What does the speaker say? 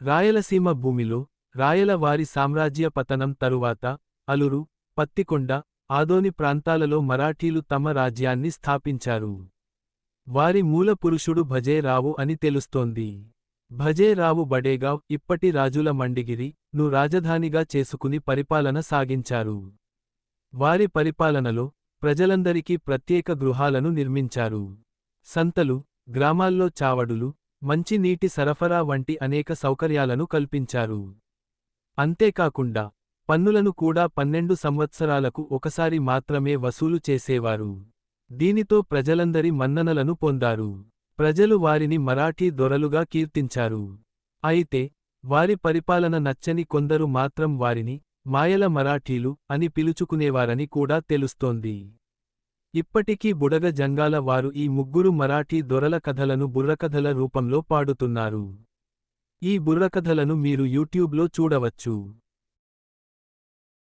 రాయలసీమ భూమిలో రాయల వారి సామ్రాజ్య పతనం తరువాత అలురు పత్తికొండ ఆదోని ప్రాంతాలలో మరాఠీలు తమ రాజ్యాన్ని స్థాపించారు. వారి మూల పురుషుడు భజేరావు అని తెలుస్తోంది. భజేరావు బడేగావ్ ఇప్పటి రాజుల మండిగిరి ను రాజధానిగా చేసుకుని పరిపాలన సాగించారు. వారి పరిపాలనలో ప్రజలందరికీ ప్రత్యేక గృహాలను నిర్మించారు. సంతలు గ్రామాల్లో చావడులు మంచి నీటి సరఫరా వంటి అనేక సౌకర్యాలను కల్పించారు. అంతేకాకుండా పన్నులను కూడా పన్నెండు సంవత్సరాలకు ఒకసారి మాత్రమే వసూలు చేసేవారు. దీనితో ప్రజలందరి మన్ననలను పొందారు. ప్రజలు వారిని మరాఠీ దొరలుగా కీర్తించారు. అయితే వారి పరిపాలన నచ్చని కొందరు మాత్రం వారిని మాయల మరాఠీలు అని పిలుచుకునేవారని కూడా తెలుస్తోంది. ఇప్పటికీ బుడగ జంగాల వారు ఈ ముగ్గురు మరాఠీ దొరల కథలను బుర్రకథల రూపంలో పాడుతున్నారు. ఈ బుర్రకథలను మీరు యూట్యూబ్లో చూడవచ్చు.